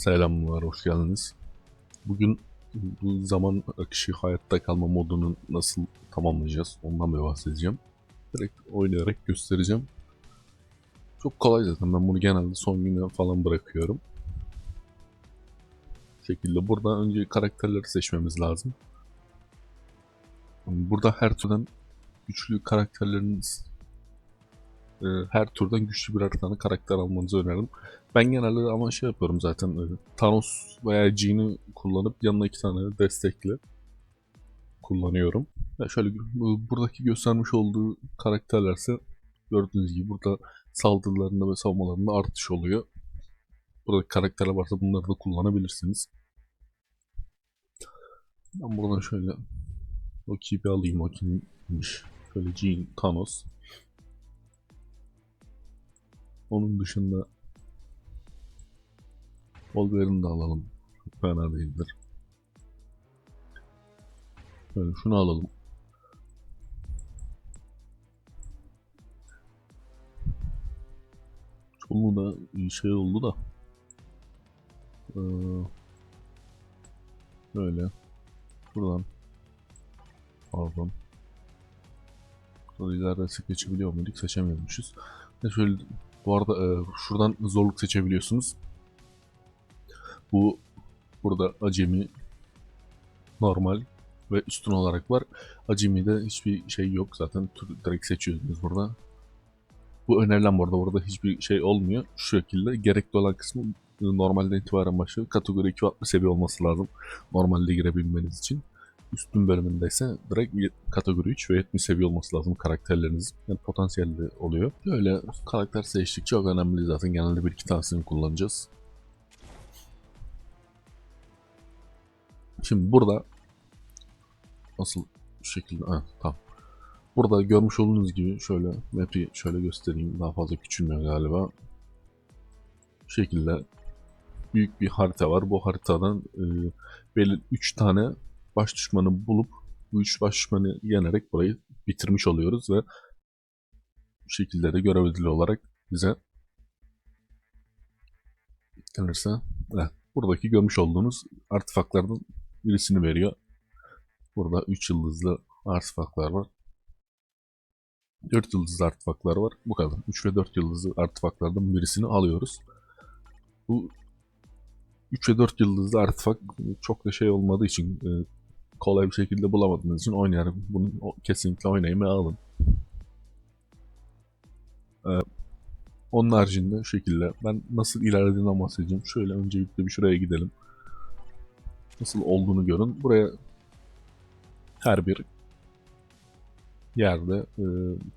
Selamlar, hoş geldiniz. Bugün bu zaman akışı hayatta kalma modunu nasıl tamamlayacağız ondan bir bahsedeceğim. Direkt oynayarak göstereceğim. Çok kolay zaten ben bunu genelde son güne falan bırakıyorum. Bu şekilde burada önce karakterleri seçmemiz lazım. Burada her türden güçlü karakterleriniz e, her turdan güçlü birer tane karakter almanızı öneririm. Ben genelde ama şey yapıyorum zaten e, Thanos veya Jean'i kullanıp yanına iki tane destekli kullanıyorum. Ya şöyle bu- buradaki göstermiş olduğu karakterlerse gördüğünüz gibi burada saldırılarında ve savunmalarında artış oluyor. Burada karakterler varsa bunları da kullanabilirsiniz. Ben buradan şöyle Loki'yi bir alayım. O kimmiş? Şöyle Jean, Thanos. Onun dışında Wolverine'i de alalım. Çok fena değildir. Böyle şunu alalım. Çoğunluğu da şey oldu da. Ee, böyle. Buradan. Pardon. Sonra ileride seçebiliyor muyduk? Seçemiyormuşuz. Ne şöyle bu arada e, şuradan zorluk seçebiliyorsunuz. Bu burada acemi, normal ve üstün olarak var. Acemi'de hiçbir şey yok zaten direkt seçiyorsunuz burada. Bu önerilen bu arada burada hiçbir şey olmuyor. Şu şekilde gerekli olan kısmı e, normalden itibaren başlıyor. Kategori 2 60 seviye olması lazım normalde girebilmeniz için. Üstün bölümünde ise direkt kategori 3 ve 70 seviye olması lazım karakterleriniz. Yani potansiyelli oluyor. Böyle karakter seçtik çok önemli zaten. Genelde bir iki tanesini kullanacağız. Şimdi burada nasıl şu şekilde ha, tamam. Burada görmüş olduğunuz gibi şöyle map'i şöyle göstereyim. Daha fazla küçülmüyor galiba. Şu şekilde büyük bir harita var. Bu haritadan e, belli 3 tane baş düşmanı bulup bu üç baş düşmanı yenerek burayı bitirmiş oluyoruz ve bu şekilde de görev olarak bize gelirse evet, buradaki görmüş olduğunuz artefaklardan birisini veriyor. Burada 3 yıldızlı artefaklar var. 4 yıldızlı artefaklar var. Bu kadar. 3 ve 4 yıldızlı artefaklardan birisini alıyoruz. Bu 3 ve 4 yıldızlı artefak çok da şey olmadığı için e, kolay bir şekilde bulamadığınız için oynarım. Bunu kesinlikle oynayın ve alın. Ee, onun haricinde şu şekilde ben nasıl ilerlediğinden bahsedeceğim. Şöyle öncelikle bir şuraya gidelim. Nasıl olduğunu görün. Buraya her bir yerde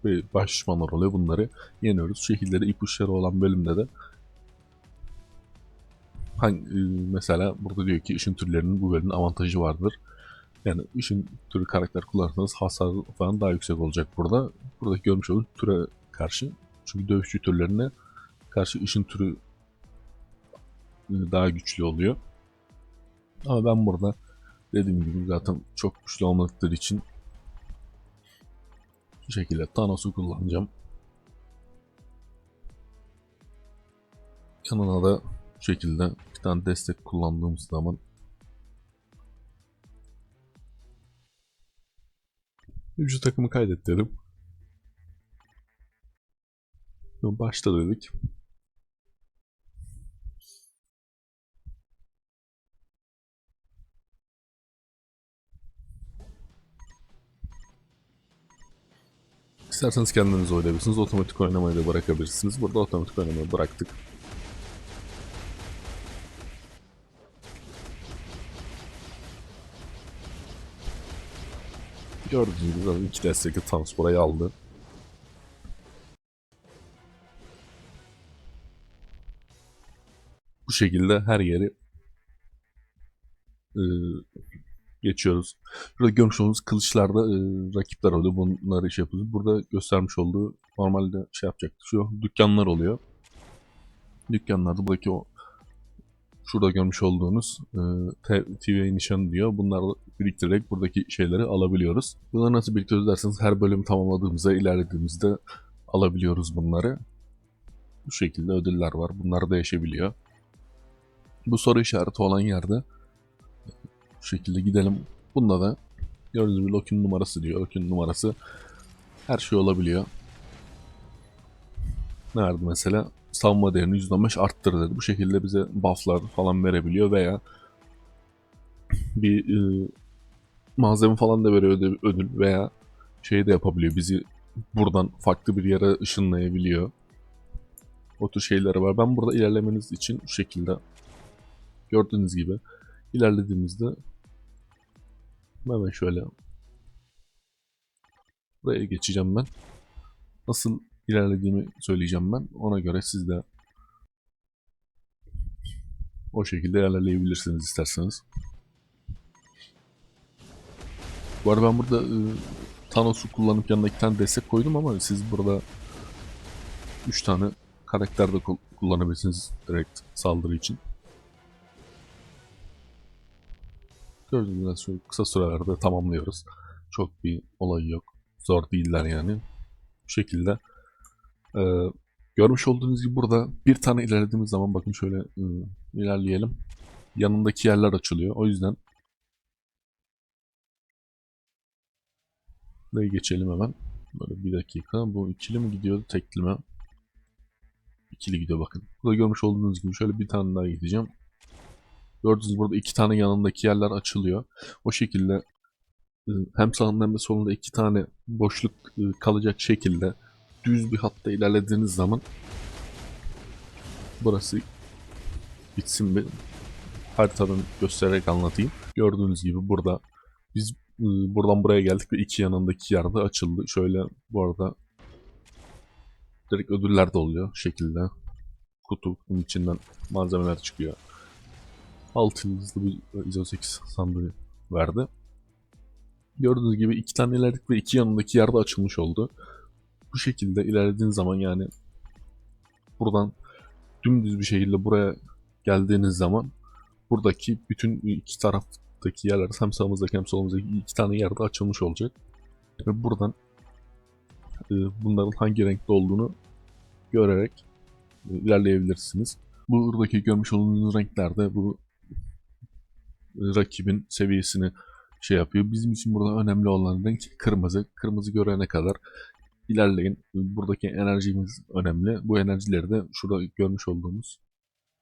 e, baş düşmanlar oluyor. Bunları yeniyoruz. De ipuçları olan bölümde de hangi, e, mesela burada diyor ki ışın türlerinin bu bölümün avantajı vardır. Yani ışın türü karakter kullanırsanız hasar falan daha yüksek olacak burada. Buradaki görmüş olduğunuz türe karşı. Çünkü dövüşçü türlerine karşı ışın türü e, daha güçlü oluyor. Ama ben burada dediğim gibi zaten çok güçlü olmadıkları için bu şekilde Thanos'u kullanacağım. Yanına da bu şekilde bir tane destek kullandığımız zaman Üçüncü takımı kaydet dedim. Başta dedik. İsterseniz kendiniz oynayabilirsiniz. Otomatik oynamayı da bırakabilirsiniz. Burada otomatik oynamayı bıraktık. Gördüğünüz gibi iki destekli Thanos burayı aldı. Bu şekilde her yeri e, geçiyoruz. Burada görmüş olduğunuz kılıçlarda e, rakipler oluyor. Bunları şey yapıyoruz. Burada göstermiş olduğu normalde şey yapacaktı. Şu dükkanlar oluyor. Dükkanlarda buradaki o şurada görmüş olduğunuz e, TV nişanı diyor. Bunları biriktirerek buradaki şeyleri alabiliyoruz. Bunları nasıl biriktiriyoruz derseniz her bölümü tamamladığımızda, ilerlediğimizde alabiliyoruz bunları. Bu şekilde ödüller var. Bunlar değişebiliyor. Bu soru işareti olan yerde bu şekilde gidelim. Bunda da gördüğünüz gibi Loki'nin numarası diyor. Loki'nin numarası her şey olabiliyor. Nerede mesela? Savunma değerini %15 arttır dedi. Bu şekilde bize bufflar falan verebiliyor veya bir e, malzeme falan da veriyor ödül- ödül veya şey de yapabiliyor. Bizi buradan farklı bir yere ışınlayabiliyor. O tür şeyler var. Ben burada ilerlemeniz için bu şekilde gördüğünüz gibi ilerlediğimizde hemen şöyle buraya geçeceğim ben. Nasıl ilerlediğimi söyleyeceğim ben. Ona göre siz de o şekilde ilerleyebilirsiniz isterseniz. Bu arada ben burada e, Thanos'u kullanıp yanına iki tane destek koydum ama siz burada 3 tane karakter de kul- kullanabilirsiniz direkt saldırı için. Gördüğünüz gibi kısa sürelerde tamamlıyoruz. Çok bir olay yok. Zor değiller yani. Bu şekilde e, görmüş olduğunuz gibi burada bir tane ilerlediğimiz zaman bakın şöyle e, ilerleyelim. Yanındaki yerler açılıyor. O yüzden Buraya geçelim hemen. Böyle bir dakika. Bu ikili mi gidiyordu tekli mi? İkili gidiyor bakın. Burada görmüş olduğunuz gibi şöyle bir tane daha gideceğim. Gördüğünüz burada iki tane yanındaki yerler açılıyor. O şekilde e, hem sağında hem de solunda iki tane boşluk e, kalacak şekilde düz bir hatta ilerlediğiniz zaman burası bitsin bir haritadan göstererek anlatayım. Gördüğünüz gibi burada biz buradan buraya geldik ve iki yanındaki yerde açıldı. Şöyle bu arada direkt ödüller de oluyor şekilde. Kutu, kutunun içinden malzemeler çıkıyor. 6 yıldızlı bir ISO 8 sandığı verdi. Gördüğünüz gibi iki tane ilerledik ve iki yanındaki yerde açılmış oldu. Bu şekilde ilerlediğiniz zaman yani buradan dümdüz bir şekilde buraya geldiğiniz zaman buradaki bütün iki taraftaki yerler hem sağımızdaki hem solumuzdaki iki tane yerde açılmış olacak. Ve buradan e, bunların hangi renkte olduğunu görerek e, ilerleyebilirsiniz. Buradaki görmüş olduğunuz renklerde bu e, rakibin seviyesini şey yapıyor. Bizim için burada önemli olan renk kırmızı. Kırmızı görene kadar ilerleyin. Buradaki enerjimiz önemli. Bu enerjileri de şurada görmüş olduğumuz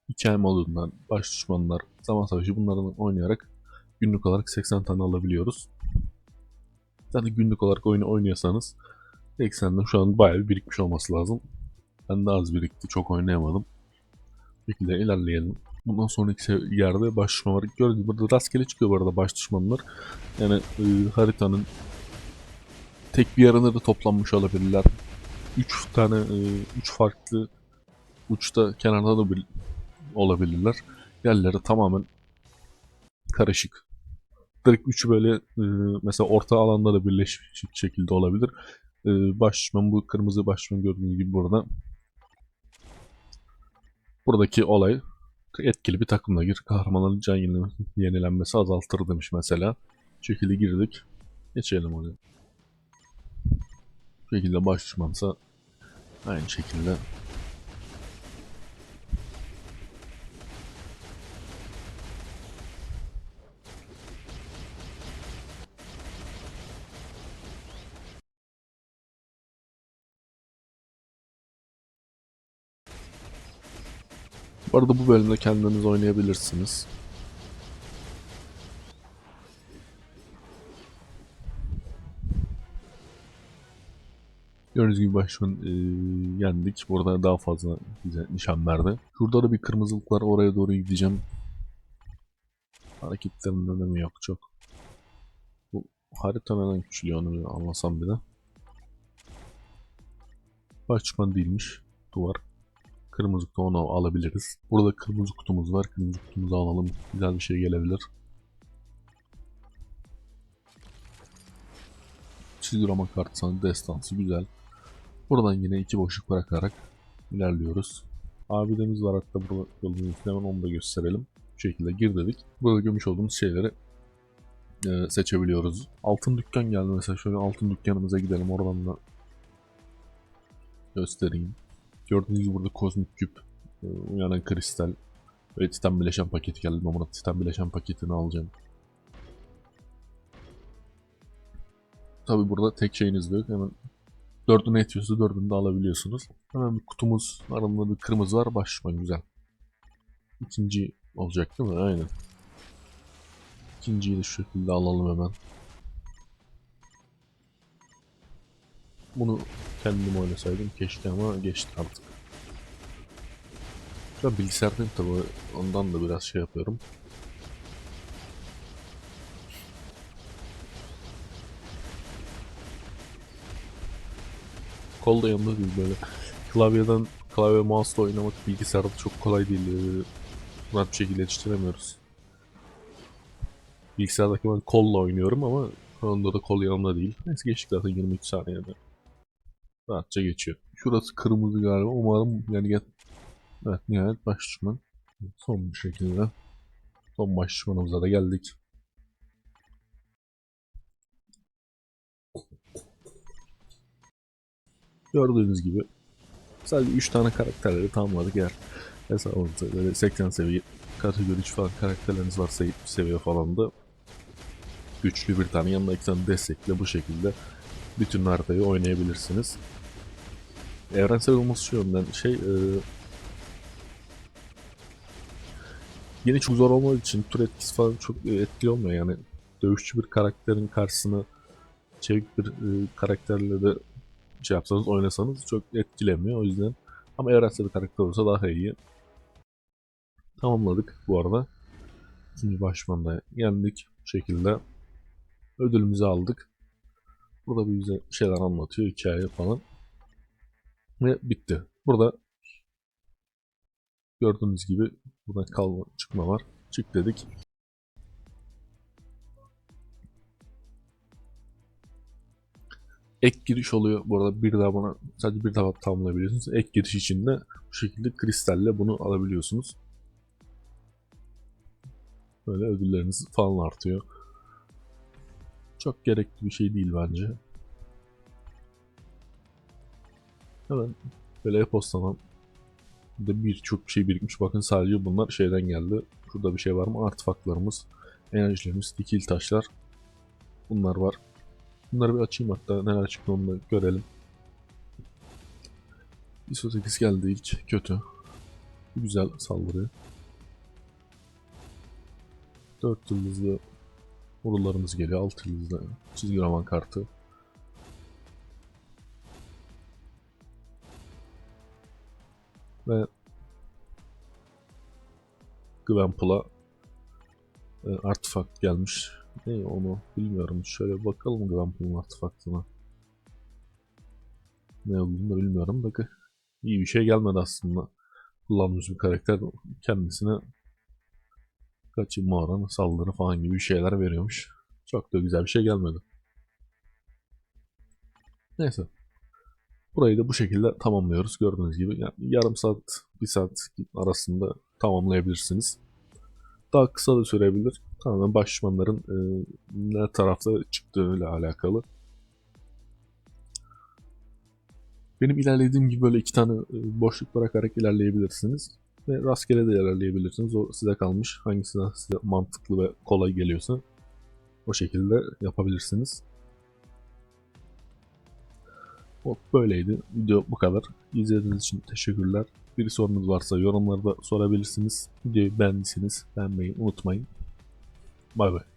hikaye modundan, baş düşmanlar, zaman savaşı bunların oynayarak günlük olarak 80 tane alabiliyoruz. Zaten günlük olarak oyunu oynuyorsanız 80'den şu an bayağı bir birikmiş olması lazım. Ben de az birikti. Çok oynayamadım. Bu şekilde ilerleyelim. Bundan sonraki yerde baş düşman var. Gördüğünüz burada rastgele çıkıyor bu arada baş düşmanlar. Yani e, haritanın tek bir yerinde de toplanmış olabilirler. 3 tane, 3 farklı uçta kenarda da bir, olabilirler. Yerleri tamamen karışık. Direkt üçü böyle e, mesela orta alanda da birleşik şekilde olabilir. E, baş düşman bu kırmızı baş düşman gördüğünüz gibi burada. Buradaki olay etkili bir takımla gir. Kahramanların can yenile- yenilenmesi azaltır demiş mesela. Şekilde girdik. Geçelim oraya. Şekilde baş düşmansa aynı şekilde Bu arada bu bölümde kendiniz oynayabilirsiniz. Gördüğünüz gibi başkan e, yendik. Burada daha fazla bize nişan verdi. Şurada da bir kırmızılık var. Oraya doğru gideceğim. Hareketlerinin önemi yok çok. Bu harita neden küçülüyor onu anlasam bir de. Başkan değilmiş. Duvar. Kırmızı kutu alabiliriz. Burada kırmızı kutumuz var. Kırmızı kutumuzu alalım. Güzel bir şey gelebilir. Çizgi roman kartı destansı güzel. Buradan yine iki boşluk bırakarak ilerliyoruz. Abidemiz var hatta burada yolun hemen onu da gösterelim. Bu şekilde gir dedik. Burada görmüş olduğumuz şeyleri e, seçebiliyoruz. Altın dükkan geldi mesela şöyle altın dükkanımıza gidelim oradan da göstereyim. Gördüğünüz gibi burada kozmik küp, e, uyanan kristal, Ve Titan Bileşen paketi geldi. Ben buna Titan Bileşen paketini alacağım. Tabi burada tek şeyiniz de yok. Hemen dördünü yetiyorsa dördünü de alabiliyorsunuz. Hemen bir kutumuz arasında bir kırmızı var. Başma güzel. İkinci olacak değil mi? Aynen. İkinciyi de şu şekilde alalım hemen. Bunu kendim oynasaydım keşke ama geçti artık. Şu an bilgisayardayım tabi ondan da biraz şey yapıyorum. Kol da yanında değil böyle. Klavyeden klavye mouse'la oynamak bilgisayarda çok kolay değil. Ee, Rahat bir şekilde yetiştiremiyoruz. Bilgisayardaki ben kolla oynuyorum ama onda da kol yanımda değil. Neyse geçtik zaten 23 saniyede. Rahatça geçiyor. Şurası kırmızı galiba. Umarım yani get... Evet nihayet baş düşman. Son bir şekilde. Son baş düşmanımıza da geldik. Gördüğünüz gibi sadece 3 tane karakterleri tamamladık eğer hesabınızda böyle 80 seviye kategori 3 falan karakterleriniz varsa 70 seviye falan da güçlü bir tane yanına iki destekle bu şekilde bütün haritayı oynayabilirsiniz. Evrensel olması yönden şey e, yine çok zor olmadığı için tur etkisi falan çok e, etkili olmuyor yani dövüşçü bir karakterin karşısına çevik bir e, karakterle de şey yapsanız oynasanız çok etkilemiyor o yüzden ama evrensel bir karakter olursa daha iyi. Tamamladık bu arada. İkinci başmanda yendik bu şekilde. Ödülümüzü aldık. Burada bize şeyler anlatıyor, hikaye falan. Ve bitti. Burada gördüğünüz gibi burada kalma çıkma var. Çık dedik. Ek giriş oluyor. Bu arada bir daha bana sadece bir defa tamamlayabiliyorsunuz. Ek giriş için de bu şekilde kristalle bunu alabiliyorsunuz. Böyle ödülleriniz falan artıyor. Çok gerekli bir şey değil bence. Hemen böyle e-postadan de birçok şey birikmiş. Bakın sadece bunlar şeyden geldi. Şurada bir şey var mı? Artefaklarımız, enerjilerimiz, dikil taşlar. Bunlar var. Bunları bir açayım hatta neler çıktı onu da görelim. ISO 8 geldi ilk. Kötü. Güzel saldırı. 4 yıldızlı vurularımız geliyor. 6 yıldızlı çizgi roman kartı. Ve Gwenpool'a e, artefakt gelmiş. Ne onu bilmiyorum. Şöyle bakalım Gwenpool'un artefaktına. Ne olduğunu da bilmiyorum. Bakın iyi bir şey gelmedi aslında. Kullandığımız bir karakter kendisine kaçınma oranı, saldırı falan gibi şeyler veriyormuş. Çok da güzel bir şey gelmedi. Neyse. Burayı da bu şekilde tamamlıyoruz. Gördüğünüz gibi yani yarım saat, bir saat arasında tamamlayabilirsiniz. Daha kısa da sürebilir. Tamamen başmanların e, ne tarafta çıktığıyla alakalı. Benim ilerlediğim gibi böyle iki tane e, boşluk bırakarak ilerleyebilirsiniz. Ve rastgele de ilerleyebilirsiniz. O size kalmış. Hangisi size mantıklı ve kolay geliyorsa o şekilde yapabilirsiniz. O böyleydi. Video bu kadar. İzlediğiniz için teşekkürler. Bir sorunuz varsa yorumlarda sorabilirsiniz. Videoyu beğendiyseniz beğenmeyi unutmayın. Bay bay.